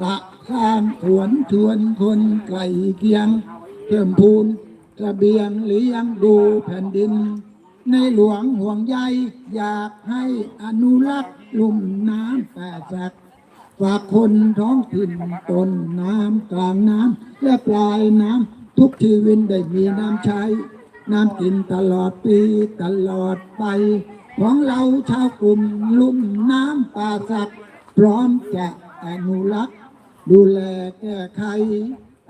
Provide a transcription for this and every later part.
กะข้ามถวนชวนคนไกลเคียงเพิ่มพูนระเบียงเลี้ยงดูแผ่นดิน ในหลวงห่วงใยอยากให้อนุรักษ์ลุ่มน้ำแปดสักฝากคนท้องถิ่นต้นน้ำกลางน้ำและปลายน้ำทุกชีวิตได้มีน้ำใช้ น้ำกินตลอดปีตลอดไป ของเราชาวกลุ่มลุ่มน้ำป่าสักพร้อมจะ อนุรักษ์ ดูแลแก้ไข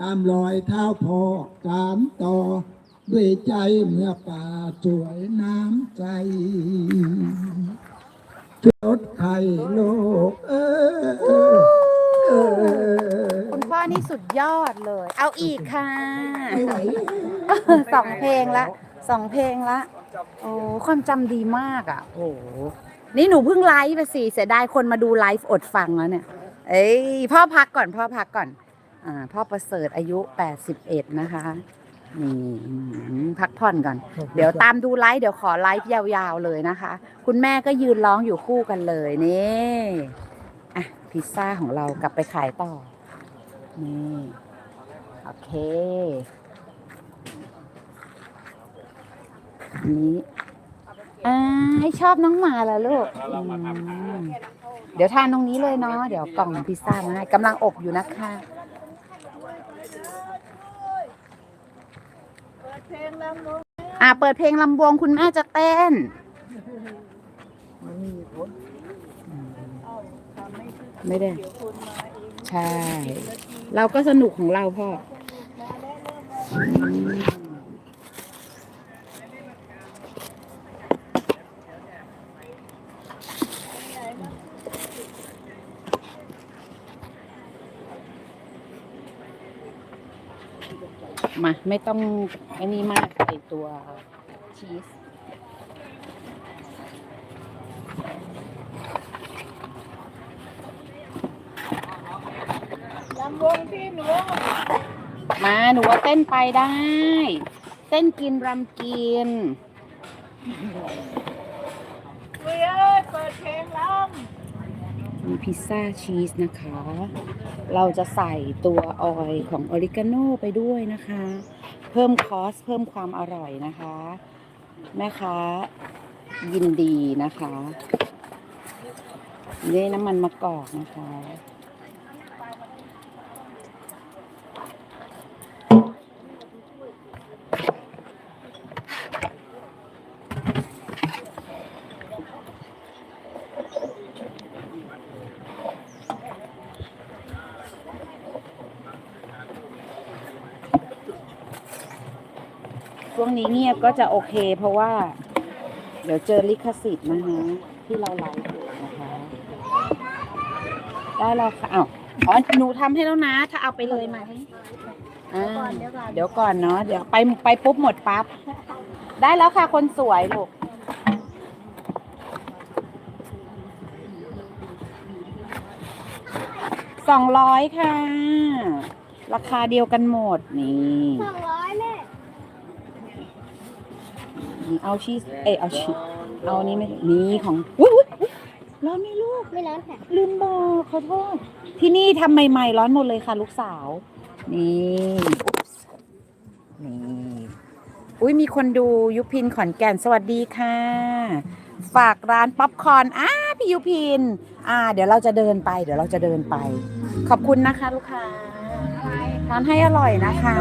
ตามรอยเท้าพ่อสามต่อ ด้วยใจเมื่อป่าสวยน้ำใจลดไข่โลกเออเออเออคุณพ่อนี่สุดยอดเลย เอาอีกค่ะไม่ไหวสองเพลงละสองเพลงละโอ้ความจำดีมากอะ โอ้โหนี่หนูเพิ่งไลฟ์ไปสิเสียดายคนมาดูไลฟ์อดฟังแล้วเนี่ย เอ้ยพ่อพักก่อนพ่อพักก่อนอ่าพ่อประเสริฐอายุ 81 นะคะนี่อืมพักผ่อนก่อน เดี๋ยวตามดูไลฟ์เดี๋ยวขอไลฟ์ยาวๆเลยนะคะ คุณแม่ก็ยืนร้องอยู่คู่กันเลยนี่อะพิซซ่าของเรากลับไปขายต่อนี่โอเคอันนี้อ่าให้ชอบน้องหมาแล้วลูกอืม เดี๋ยวทานตรงนี้เลยเนาะเดี๋ยวกล่องพิซซ่ามาให้กำลังอบอยู่นะคะอ่าเปิดเพลงลำวงคุณแม่จะเต้น ไม่ได้ ใช่ เราก็สนุกของเราพ่อ มาไม่ต้องไอ้นี่มากไอตัวชีสลำวงพี่หนูมาหนูว่าเต้นไปได้ เต้นกินรำกิน เว้ยเอ้ยเปิดเพลงล มีพิซซ่าชีสนะคะ เราจะใส่ตัวออยล์ของออริกาโนไปด้วยนะคะ เพิ่มคอสเพิ่มความอร่อยนะคะ แม่ค้ายินดีนะคะนี่น้ำมันมะกอกนะคะ นี้เงียบก็จะโอเค เพราะว่า เดี๋ยวเจอลิขสิทธิ์นะคะที่เราไลฟ์อยู่นะคะ ได้แล้วค่ะอ้าวอ๋อหนูทำให้แล้วนะ ถ้าเอาไปเลยไหมอ่าเดี๋ยวก่อนเนาะเดี๋ยวไปไปปุ๊บหมดปั๊บ ได้แล้วค่ะคนสวยลูก สองร้อยค่ะ ราคาเดียวกันหมดนี่ สองร้อย เอาชีสเอยเอาชีสเอานี่ไม่นี่ของอุ้ยอุ๊ยอุ๊ยร้อนไหมลูก ไม่ร้อนค่ะ ลืมบอกขอโทษ ที่นี่ทำใหม่ ๆ ร้อนหมดเลยค่ะ ลูกสาว นี่อุ๊บส์นี่ อุ้ยมีคนดูยุพินขอนแก่นสวัสดีค่ะ ฝากร้านป๊อปคอร์นอ้าพี่ยุพิน อ่า เดี๋ยวเราจะเดินไป เดี๋ยวเราจะเดินไป ขอบคุณนะคะ ลูกค้าทานให้อร่อยนะคะ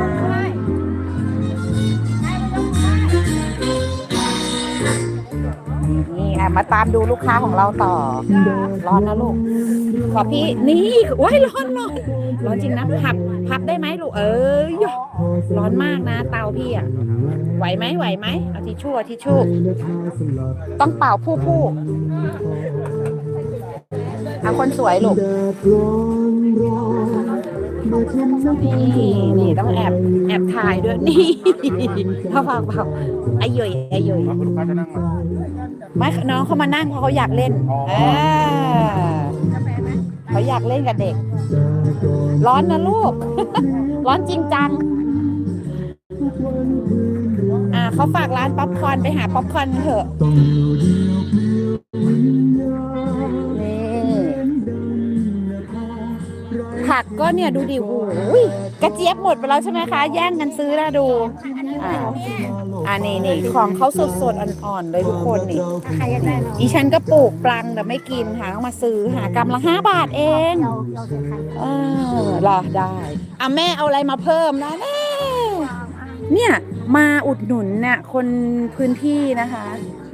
อะมาตามดูลูกค้าของเราต่อ ร้อนนะลูกขอพี่นี่ว้ายร้อนร้อนร้อนจริงนะพับพับได้ไหมลูกเอ้ยร้อนมากนะ เตาพี่อะไหวไหมไหวไหมเอาทิชชู่เอาทิชชู่ต้องเป่าผู้ผู้เอาคนสวยลูก นี่นี่ต้องแอบแอบถ่ายด้วยนี่เผาเผาเผาไอ้ยยไอ้เยยไม่น้องเขามานั่งเพราะเขาอยากเล่นเออเขาอยากเล่นกับเด็ก ร้อนนะลูก ร้อนจริงจัง อ่าเขาฝากร้านป๊อปคอนไปหาป๊อปคอนเถอะ ผักก็เนี่ยดูดิโอ้ยกระเจี๊ยบหมดไปแล้วใช่ไหมคะ แย่งกันซื้อแล้วดู อ่าอ่านี่นี่ของเขาสดสดๆอ่อนๆเลยทุกคนนี่อยากได้เนาะอีฉันก็ปลูกปลังแต่ไม่กินค่ะต้องมาซื้อหากำละห้าบาทเองเรารอได้อะแม่เอาอะไรมาเพิ่มนะแม่เนี่ยมาอุดหนุนเนี่ยคนพื้นที่นะคะ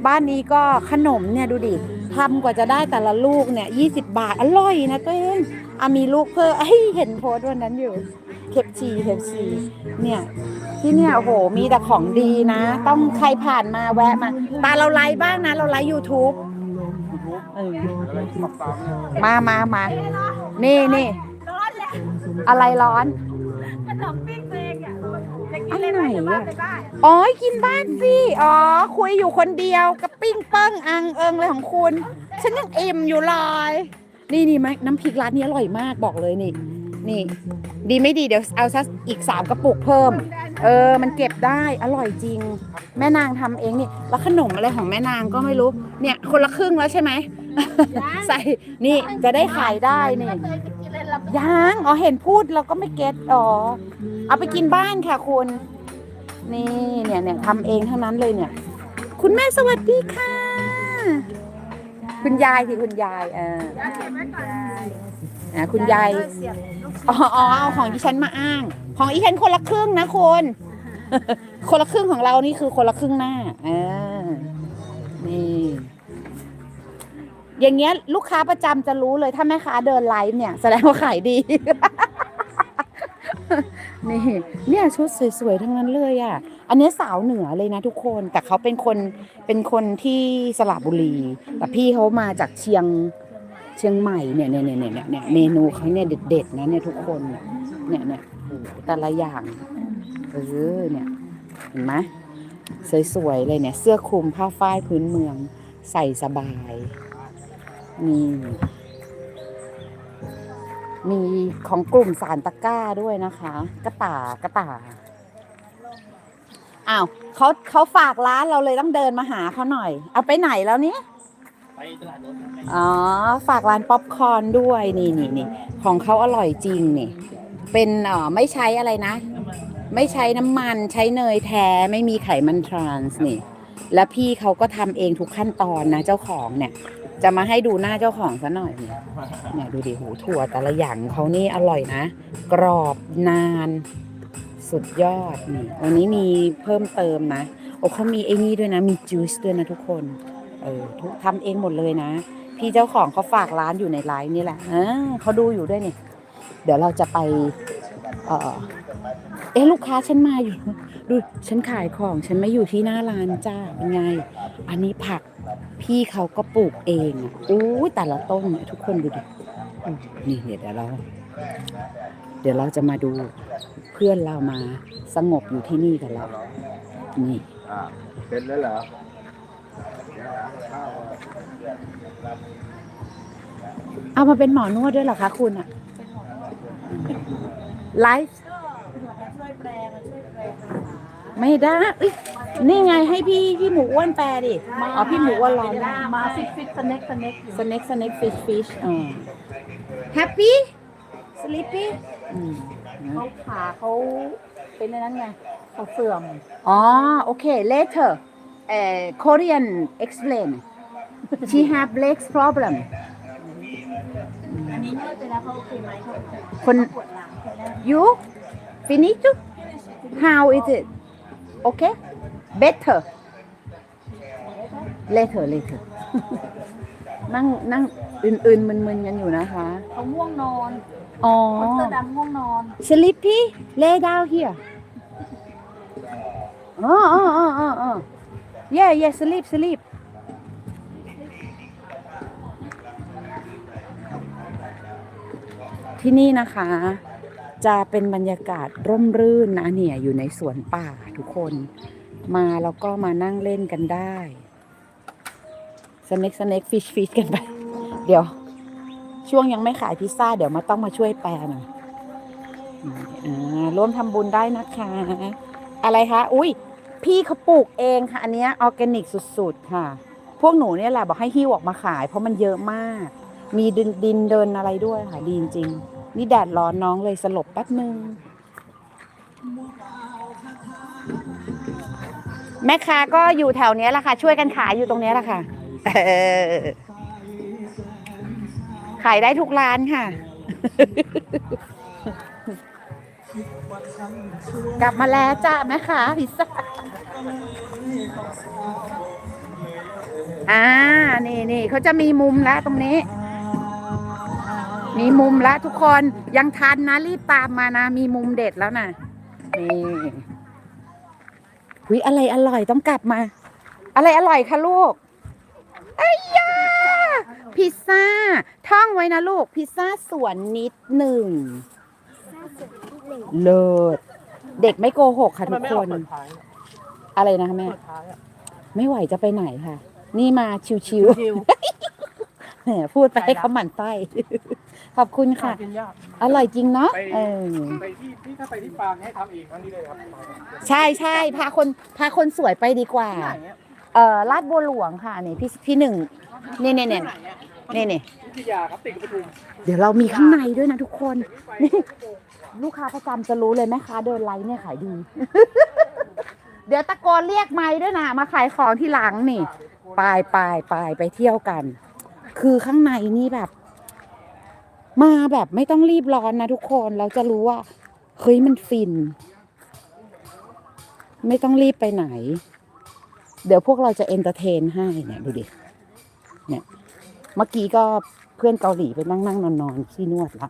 บ้านนี้ก็ขนมเนี่ยดูดิ ทำกว่าจะได้แต่ละลูกเนี่ยยี่สิบบาท อร่อยนะตัวเองอะมีลูกเพิ่มเอ้ยเห็นโพสต์วันนั้นอยู่ เคปชีเคปชีเนี่ย ที่เนี่ยโอ้โห มีแต่ของดีนะ ต้องใครผ่านมาแวะมา ตาเราไลฟ์บ้างนะ เราไลฟ์ YouTube เออมามามา นี่นี่ร้อนเลยอะไรร้อนขนมปิ้งตัวเองอะจะกินเลยไหมจะบ้าไปบ้า นอ๋อกินบ้านสิ อ๋อ คุยอยู่คนเดียวกับปิ้งเปิ้งอังเอิงเลยของคุณ ฉันยังอิ่มอยู่เลย นี่นี่ไหมน้ำพริกร้านนี้อร่อยมากบอกเลยนี่ นี่ ดีไม่ดีเดี๋ยวเอาสักอีกสามกระปุกเพิ่ม เออ มันเก็บได้อร่อยจริง แม่นางทำเองนี่แล้วขนมอะไรของแม่นางก็ไม่รู้ เนี่ยคนละครึ่งแล้วใช่ไหม ใส่นี่จะได้ขายได้นี่ยังอ๋อเห็นพูดเราก็ไม่เก็ตอ๋อเอาไปกินบ้านค่ะคุณ นี่เนี่ยเนี่ยทำเองทั้งนั้นเลยเนี่ย คุณแม่สวัสดีค่ะ คุณยายสิคุณยายเออเก็บไว้ก่อนอะคุณยายอ๋ออ๋อเอาของดิฉันมาอ้าง ของอีฉันคนละครึ่งนะคุณคนละครึ่งของเรานี่คือคนละครึ่งหน้าอ่านี่อย่างเงี้ยลูกค้าประจำจะรู้เลยถ้าแม่ค้าเดินไลฟ์เนี่ย แสดงว่าขายดี นี่เนี่ยชุดสวยๆทั้งนั้นเลยอะ อันนี้สาวเหนือเลยนะทุกคน แต่เขาเป็นคนเป็นคนที่สระบุรี แต่พี่เขามาจากเชียงเชียงใหม่เนี่ยเนี่ยเนี่ยเนี่ยเนี่ยเมนูเขาเนี่ยเด็ดๆนะเนี่ยทุกคนเนี่ยเนี่ยโอ้แต่ละอย่างเออเนี่ยเห็นไหมสวยๆเลยเนี่ย เสื้อคลุมผ้าฝ้ายพื้นเมืองใส่สบายนี่ มีของกลุ่มสารตะกร้าด้วยนะคะ กระต่ายกระต่ายอ้าวเขาเขาฝากร้านเราเลยต้องเดินมาหาเขาหน่อย เอาไปไหนแล้วเนี่ยอ๋อ ฝากร้านป๊อปคอร์นด้วยนี่นี่นี่ของเขาอร่อยจริงนี่ เป็นเอ่อไม่ใช้อะไรนะ ไม่ใช้น้ำมันใช้เนยแท้ไม่มีไขมันทรานส์นี่ และพี่เขาก็ทำเองทุกขั้นตอนนะเจ้าของเนี่ย จะมาให้ดูหน้าเจ้าของซะหน่อยเนี่ยนี่ดูดิหูถั่วแต่ละอย่างเขานี่อร่อยนะ กรอบนาน สุดยอดนี่วันนี้มีเพิ่มเติมนะโอ้เขามีไอ้นี่ด้วยนะ มีจูสด้วยนะทุกคนเออทุกทำเองหมดเลยนะ พี่เจ้าของเขาฝากร้านอยู่ในไลน์นี่แหละเออเขาดูอยู่ด้วยนี่เดี๋ยวเราจะไป เออเอ๊ะลูกค้าฉันมาอยู่ ดูฉันขายของฉันไม่อยู่ที่หน้าร้านจ้าเป็นไง อันนี้ผัก พี่เขาก็ปลูกเองอะอู้ยแต่ละต้นเนี่ยทุกคนดูดิอืมนี่เดี๋ยวเรา เดี๋ยวเราจะมาดูเพื่อนเรามาสงบอยู่ที่นี่กันแล้วนี่อ่าเป็นแล้วเหรอเอามาเป็นหมอนวดด้วยเหรอคะคุณอะไลฟ์ไม่ได้เอ้ย นี่ไงให้พี่พี่หมูอ้วนแปลดิอ๋อพี่หมูอ้วนร้อนมาฟิตฟิตสเน็กสเน็กอยู่สเน็กสเน็กฟิชฟิชอ่าแฮปปี้สลิปปี้เขาขาเขาเป็นในนั้นไงเขาเสื่อมอ๋อโอเค later เอ่อ Korean explain she have legs problem อันนี้นวดไปแล้วเขาโอเคไหมเขาคนปวดหลังใช่ไหม you finish too? how is it okay better later later นั่งนั่งอื่นๆมึนๆกันอยู่นะคะ เขาง่วงนอน อ๋อคนเสื้อดำง่วงนอน sleepy lay down here อ๋ออ๋ออ๋ออ๋ออ๋อ yeah yeah sleep sleep ที่นี่นะคะ จะเป็นบรรยากาศร่มรื่นนะเนี่ยอยู่ในสวนป่าทุกคน มาแล้วก็มานั่งเล่นกันได้สเน็กสเน็กฟิชฟิชกันไป เดี๋ยว ช่วงยังไม่ขายพิซซ่า เดี๋ยวมาต้องมาช่วยแปลหน่อยร่วมทำบุญได้นะคะ อะไรคะ อุ้ยพี่เขาปลูกเองค่ะ อันนี้ออร์แกนิกสุด ๆ ค่ะ พวกหนูเนี่ยแหละบอกให้หิ้วออกมาขาย เพราะมันเยอะมาก มีดินดินเดินอะไรด้วยค่ะ ดีจริง นี่แดดร้อนน้องเลยสลบแป๊บนึง แม่ค้าก็อยู่แถวเนี้ยแหละค่ะ ช่วยกันขายอยู่ตรงเนี้ยแหละค่ะเออขายได้ทุกร้านค่ะ กลับมาแล้วจ้าแม่ค้าพิซซ่าอ่า นี่นี่เขาจะมีมุมแล้วตรงนี้ มีมุมแล้วทุกคนยังทันนะรีบตามมานะ มีมุมเด็ดแล้วนะนี่ หุยอะไรอร่อยต้องกลับมา อะไรอร่อยคะลูกไอ้ยาพิซซ่า ท่องไว้นะลูก พิซซ่าสวนนิดหนึ่งเลิศเด็กไม่โกหกค่ะทุกคน อะไรนะคะแม่ไม่ไหวจะไปไหนค่ะ นี่มาชิวชิวๆแหมพูดไปให้เขาหมั่นไส้ ขอบคุณค่ะ กินยากอร่อยจริงเนาะไปเออไปที่พี่ถ้าไปที่ฟาร์มให้ทำเองทั้งนี้เลยครับใช่ใช่พาคนพาคนสวยไปดีกว่าที่ไหนอะเอ่อลาดบัวหลวงค่ะนี่พี่พี่หนึ่งนี่นี่นี่นี่นี่วิทยาครับติดกับประตูเดี๋ยวเรามีข้างในด้วยนะทุกคนนี่ลูกค้าประจำจะรู้เลยแม่ค้าเดินไลฟ์เนี่ยขายดี เดี๋ยวตะโกนเรียกไม้ด้วยนะ มาขายของที่หลังนี่ ไปไปไปไปเที่ยวกัน คือข้างในนี่แบบ มาแบบไม่ต้องรีบร้อนนะทุกคนเราจะรู้ว่าเฮ้ยมันฟิน ไม่ต้องรีบไปไหน เดี๋ยวพวกเราจะเอนเตอร์เทนให้เนี่ยดูดิเนี่ยเมื่อกี้ก็เพื่อนเกาหลีไปนั่งนั่งนอนนอนที่นวดละ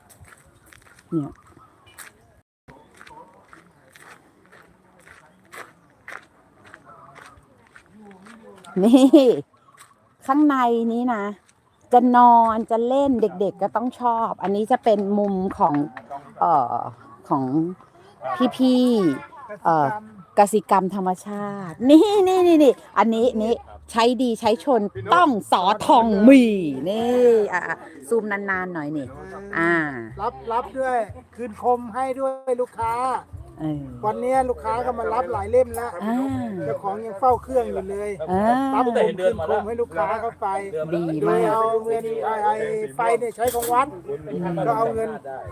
เนี่ยนี่ ข้างในนี้นะ จะนอนจะเล่นเด็กๆก็ต้องชอบ อันนี้จะเป็นมุมของเอ่อของพี่ๆเอ่อกสิกรรมธรรมชาติ นี่นี่นี่นี่อันนี้นี่ใช้ดีใช้ชนต้องสอทองมีนี่อะอะซูมนานๆหน่อยนี่ อ่า รับรับด้วย คืนคมให้ด้วยลูกค้า เออ วันนี้ลูกค้าก็มารับหลายเล่มแล้วอ่า เจ้าของยังเฝ้าเครื่องอยู่เลยอ่ารับผมคืนคมให้ลูกค้าเข้าไปดีโดมายก เอาเงินไอไอไฟเนี่ยใช้ของวัด ก็เอาเงิน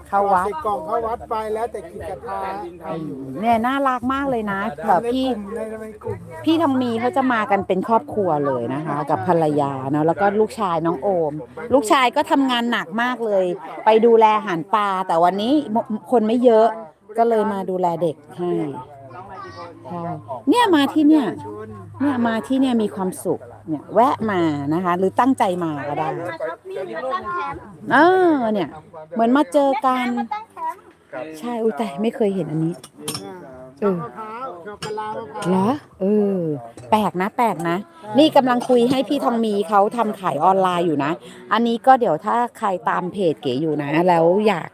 เข้าวัด ใส่กล่องเข้าวัดไปแล้วแต่กิจกรรมทำอยู่เนี่ยน่ารักมากเลยนะแบบในพี่ กลุ่มในในกลุ่ม พี่ทองมีเขาจะมากันเป็นครอบครัวเลยนะคะ กับภรรยาเนาะแล้วก็ลูกชายน้องโอม ลูกชายก็ทำงานหนักมากเลย ไปดูแลอาหารปลาแต่วันนี้มคนไม่เยอะ ก็เลยมาดูแลเด็กให้ใช่เนี่ยมาที่เนี่ยชนเนี่ยมาที่เนี่ยมีความสุข เนี่ยแวะมานะคะ หรือตั้งใจมาก็ได้เออ เนี่ย เหมือนมาเจอกันใช่อุ้ยแต่ไม่เคยเห็นอันนี้เออมะพร้าวดอกกะลามะพร้าวเหรอเออ แปลกนะ แปลกนะ นี่กำลังคุยให้พี่ทองมีเขาทำขายออนไลน์อยู่นะ อันนี้ก็เดี๋ยวถ้าใครตามเพจเก๋อยู่นะ แล้วอยาก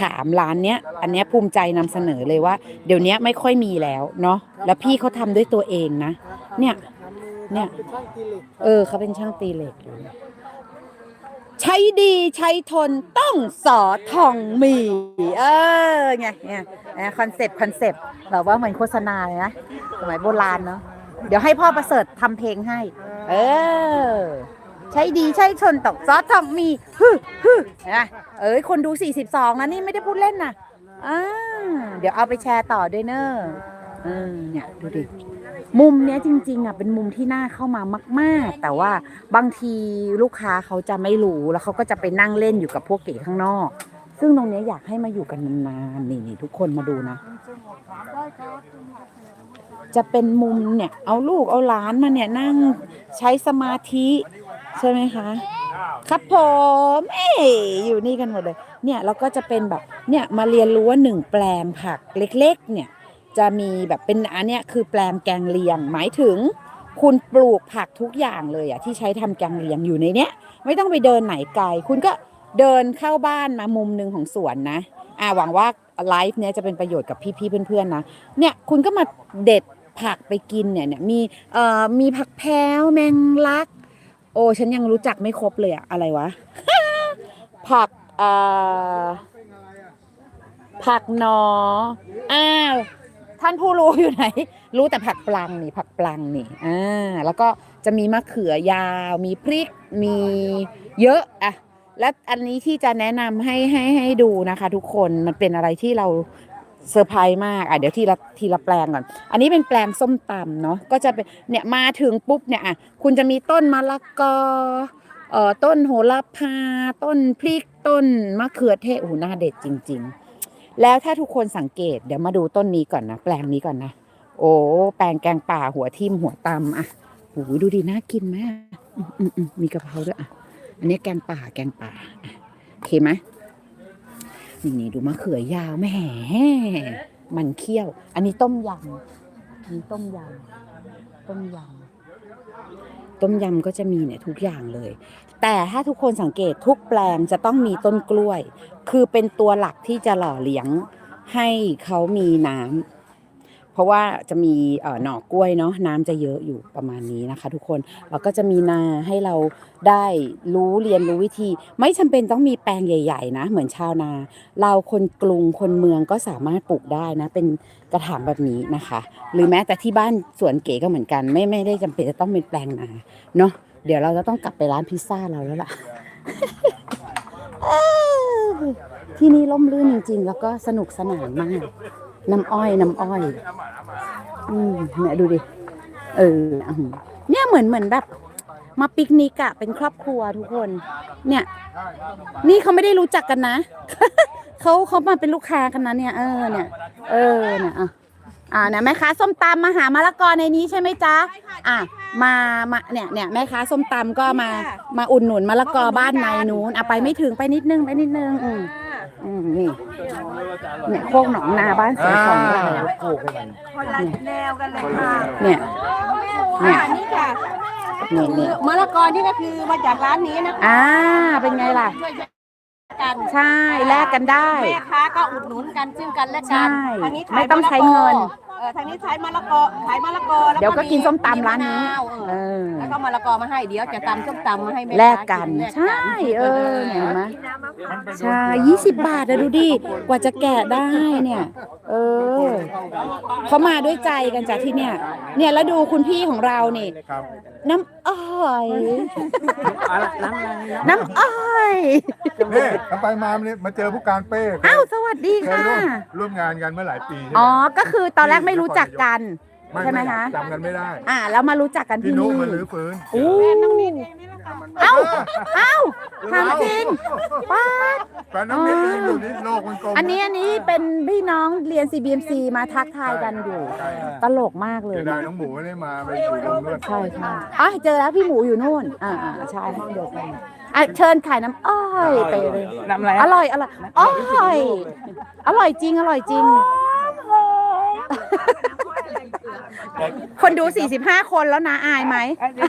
ถามร้านเนี้ย อันเนี้ยภูมิใจนำเสนอเลยว่า เดี๋ยวนี้ไม่ค่อยมีแล้วเนาะแล้วพี่เขาทำด้วยตัวเองนะ เนี่ย เนี่ย เป็นช่างตีเหล็กเออเขาเป็นช่างตีเหล็กอยู่ใช้ดีใช้ทนต้องสอทองมี เออไงเนี่ยคอนเซปต์คอนเซปต์แบบว่าเหมือนโฆษณาเลยนะสมัยโบราณเนาะเดี๋ยวให้พ่อประเสริฐทำเพลงให้ เออ ใช้ดีใช้ทนต้องซอทองมีฮึฮึนะเอ้ยคนดู 42นะนี่ไม่ได้พูดเล่นนะอ่าเดี๋ยวเอาไปแชร์ต่อด้วยเนอะเออเนี่ยดูดิมุมเนี้ยจริงๆอะเป็นมุมที่น่าเข้ามามาก ๆ แต่ว่าบางทีลูกค้าเขาจะไม่รู้แล้วเขาก็จะไปนั่งเล่นอยู่กับพวกเก๋ข้างนอก ซึ่งตรงเนี้ยอยากให้มาอยู่กันนานๆนี่นี่ทุกคนมาดูนะ จะเป็นมุมเนี่ยเอาลูกเอาหลานมาเนี่ยนั่งใช้สมาธิ ใช่ไหมคะ ครับผมเอ้ยอยู่นี่กันหมดเลย เนี่ยแล้วก็จะเป็นแบบเนี่ยมาเรียนรู้ว่าหนึ่งแปลงผักเล็กๆ เนี่ยจะมีแบบเป็นอันเนี้ยคือแปลงแกงเลียง หมายถึง คุณปลูกผักทุกอย่างเลยอะที่ใช้ทำแกงเลียงอยู่ในเนี้ย ไม่ต้องไปเดินไหนไกล คุณก็เดินเข้าบ้านมามุมหนึ่งของสวนนะอ่าหวังว่าไลฟ์เนี้ยจะเป็นประโยชน์กับพี่ๆเพื่อนๆนะเนี่ยคุณก็มาเด็ดผักไปกินเนี่ยเนี่ยมีเอ่อมีผักแพรวแมงลัก โอ้ฉันยังรู้จักไม่ครบเลยอะอะไรวะ ผักอ่อผักหนออ้าวท่านผู้รู้อยู่ไหน รู้แต่ผักปลังนี่ ผักปลังนี่อ่าแล้วก็จะมีมะเขือยาว มีพริกมีเยอะอะและอันนี้ที่จะแนะนำให้ให้ให้ดูนะคะ ทุกคนมันเป็นอะไรที่เรา เซอร์ไพรส์มากอะเดี๋ยวทีละทีละแปลงก่อน อันนี้เป็นแปลงส้มตำเนาะก็จะเป็นเนี่ยมาถึงปุ๊บเนี่ยอะคุณจะมีต้นมะละกอเอ่อต้นโหระพา ต้นพริกต้นมะเขือเทศโอ้โหน่าเด็ดจริง ๆ แล้วถ้าทุกคนสังเกตเดี๋ยวมาดูต้นนี้ก่อนนะแปลงนี้ก่อนนะโอ้แปลงแกงป่าหัวทิ่มหัวตำอะโอ้โหดูดีน่ากินไหมมีกะเพราด้วยอะอันนี้แกงป่าแกงป่าโอเคไหม นี่นี่ดูมะเขือยาวแหม่มันเคี่ยว อันนี้ต้มยำมีต้มยำต้มยำต้มยำก็จะมีเนี่ยทุกอย่างเลย แต่ถ้าทุกคนสังเกตทุกแปลงจะต้องมีต้นกล้วย คือเป็นตัวหลักที่จะหล่อเลี้ยงให้เขามีน้ำ เพราะว่าจะมีหน่อกล้วยเนาะน้ำจะเยอะอยู่ประมาณนี้นะคะ ทุกคนแล้วก็จะมีนาให้เราได้รู้เรียนรู้วิธี ไม่จำเป็นต้องมีแปลงใหญ่ ๆ นะ เหมือนชาวนา เราคนกรุงคนเมืองก็สามารถปลูกได้นะ เป็นกระถางแบบนี้นะคะ หรือแม้แต่ที่บ้านสวนเก๋ก็เหมือนกัน ไม่ไม่ได้จำเป็นจะต้องเป็นแปลงนาเนาะเดี๋ยวเราจะต้องกลับไปร้านพิซซ่าเราแล้วล่ะที่นี่ร่มรื่นจริง ๆ แล้วก็สนุกสนานมาก น้ำอ้อยน้ำอ้อย อืมเนี่ยดูดิ เออ เนี่ยเหมือนเหมือนแบบ มาปิกนิกอะเป็นครอบครัวทุกคน เนี่ย นี่เขาไม่ได้รู้จักกันนะ เขาเขามาเป็นลูกค้ากันนะเนี่ย เออ เนี่ย เออ เนี่ยอะอ่าเนี่ยแม่ค้าส้มตำมาหามะละกอในนี้ใช่ไหมจ๊ะ อะมามาเนี่ยเนี่ยแม่ค้าส้มตำก็มามาอุดหนุนมะละกอบ้านในนู้นอะไปไม่ถึงไปนิดนึงไปนิดนึงอืม อืมนี่เนี่ยโคกหนองนาบ้านเสียของเราคนละแนวกันเลยค่ะเนี่ยเนี่ยอันนี้ค่ะนี่นี่มะละกอนี่ก็คือมาจากร้านนี้นะคะอ่าเป็นไงล่ะช่วยกันใช่แลกกันได้แม่ค้าก็อุดหนุนกันซึ่งกันและกันใช่ทางนี้ขายไม่ต้องใช้เงิน เออทางนี้ขายมะละกอขายมะละกอแล้วเดี๋ยวก็กินส้มตำร้านนี้มะวเอเอออ แล้วก็มะละกอมาให้เดี๋ยวจะตำส้มตำมาให้แม่แลค้ากกัน แลกใช่ เออเนี่ยเห็นไหมใช่ยี่สิบบาทอะดูดิ กว่าจะแกะได้เนี่ย เออเขามาด้วยใจกันจากที่เนี่ย เนี่ยแล้วดูคุณพี่ของเรานี่ น้ำอ้อยน้ำอ้อยนี่ทำไปมาเนี่ยมาเจอผู้การเป้อ้าวสวัสดีเคยค่ะร่วมร่วมงานกันเมื่อหลายปีใช่ไหมอ๋อก็คือตอนแรกไม่รู้จักกัน ใช่ไหมคะ จำกันไม่ได้ อ่าแล้วมารู้จักกันพี่ที่นุนี่มาลื้อฟื้นอู้ เอ้า เอ้าถามจริงป้าด แฟนน้องนิดยังอยู่นี่โลกมันกลมอันนี้อันนี้เป็นพี่น้องเรียน CBMC มาทักทายกันอยู่ตลกมากเลยเสียดายนะน้องหมูไม่ได้มาไปอยู่ตรงนู้นใช่ใช่อะเจอแล้วพี่หมูอยู่นู่น อ่าอ่าใช่ห้องเดียวกันอะเชิญขายน้ำอ้อยไปเลย น้ำอะไรอร่อย อร่อยอ้อยอร่อยจริง อร่อยจริง คนดู 45 คนแล้วนะอายไหม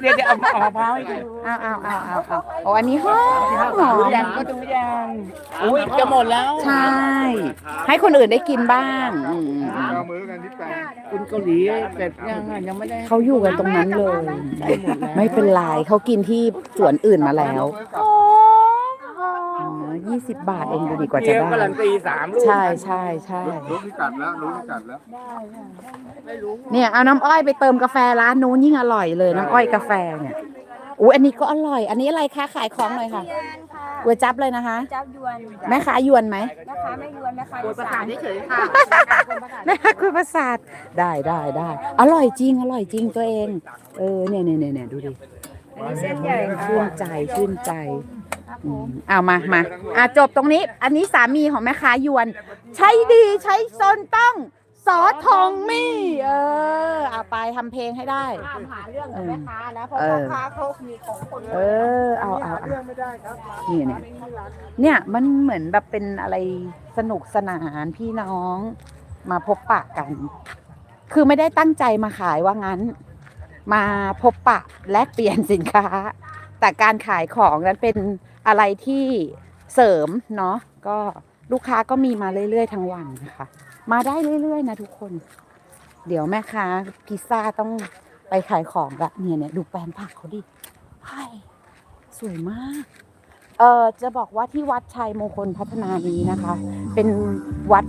เดี๋ยวเดี๋ยวเอาเอามะพร้าวให้ดูเอาเอาเอาเอาเอาโอ้อันนี้หอมหอมยังก็ดูยังอุ้ยจะหมดแล้วใช่ ให้คนอื่นได้กินบ้างอืมอืมอืมเอามือกันที่แปลงคุณเกาหลีเสร็จยังอะยังไม่ได้เขาอยู่กันตรงนั้นเลย ไม่เป็นไรเขากินที่สวนอื่นมาแล้ว ยี่สิบบาทเองดูดีกว่าจะเดี๋ยวได้การันตีสามลูกใช่ใช่ใช่รู้พิกัดแล้วรู้พิกัดแล้วเนี่ยเอาน้ำอ้อยไปเติมกาแฟร้านนู้นยิ่งอร่อยเลยน้ำอ้อยกาแฟเนี่ยอุ้ยอันนี้ก็อร่อย อันนี้อะไรคะขายของหน่อยค่ะก๋วยจับเลยนะคะ จับยวนแม่ค้ายวนไหมนะคะไม่ยวนนะคะประสานเฉยๆค่ะแม่ค้าคุยประสาทได้ได้ได้อร่อยจริงอร่อยจริงตัวเอง เออเนี่ยเนี่ยเนี่ยเนี่ยดูดิชื่นใจชื่นใจอืม เอามามาอะจบตรงนี้ อันนี้สามีของแม่ค้ายวน ใช้ดีใช้ซนต้องสอทองมี่ เออเอาไปทำเพลงให้ได้ถามหาเรื่องกับแม่ค้านะเพราะเอพ่ออค้าเขามีของคนเออ เอาเอาเอาเนี่ยเนี่ย เนี่ยมันเหมือนแบบเป็นอะไรสนุกสนานพี่น้องมาพบปะกัน คือไม่ได้ตั้งใจมาขายว่างั้น มาพบปะแลกเปลี่ยนสินค้า แต่การขายของนั้นเป็น อะไรที่เสริมเนาะก็ลูกค้าก็มีมาเรื่อยๆทั้งวันนะคะ มาได้เรื่อยๆ นะทุกคน เดี๋ยวแม่ค้าพิซซ่าต้องไปขายของละเนี่ยเนี่ยดูแปลงผักเขาดิไผ่สวยมาก เออจะบอกว่าที่วัดชัยมงคลพัฒนานี้นะคะ เป็นวัด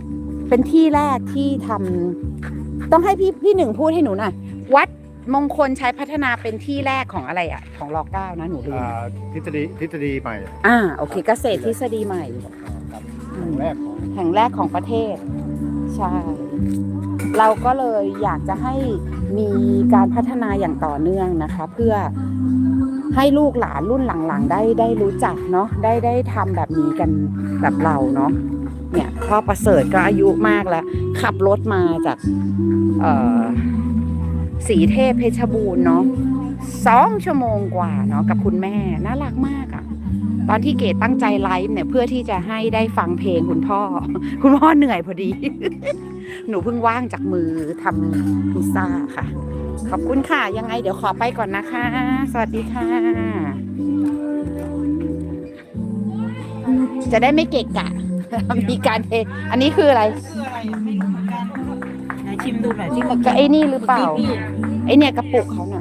เป็นที่แรกที่ทำต้องให้พี่พี่หนึ่งพูดให้หนูหน่อยวัด มงคลใช้พัฒนาเป็นที่แรกของอะไรอะ ของรอเก้านะหนูลืมอ่าทฤษฎีทฤษฎีใหม่อ่าโอเคเกษตรทฤษฎีใหม่ ครับอืม แรกของแห่งแรกของประเทศ ใช่ เราก็เลยอยากจะให้มีการพัฒนาอย่างต่อเนื่องนะคะ เพื่อให้ลูกหลานรุ่นหลังๆ ได้ได้รู้จักเนาะได้ได้ทำแบบนี้กันแบบเราเนาะเนี่ยพ่อประเสริฐก็อายุมากแล้ว ขับรถมาจากเอ่อ สีเทพเพชรบูรณ์เนาะสองชั่วโมงกว่าเนาะกับคุณแม่น่ารักมากอะ่ะ ตอนที่เกดตั้งใจไลฟ์เนี่ยเพื่อที่จะให้ได้ฟังเพลงคุณพ่อ คุณพ่อเหนื่อยพอดี หนูเพิ่งว่างจากมือทำพิซซ่าค่ะ ขอบคุณค่ะ ยังไงเดี๋ยวขอไปก่อนนะคะ สวัสดีค่ะ จะได้ไม่เกะกะมีการเท อันนี้คืออะไร ชิมดูหน่อยที่ก็ไอ้นี่หรือเปล่า ไอ้เนี่ยกระปุกเขาน่ะ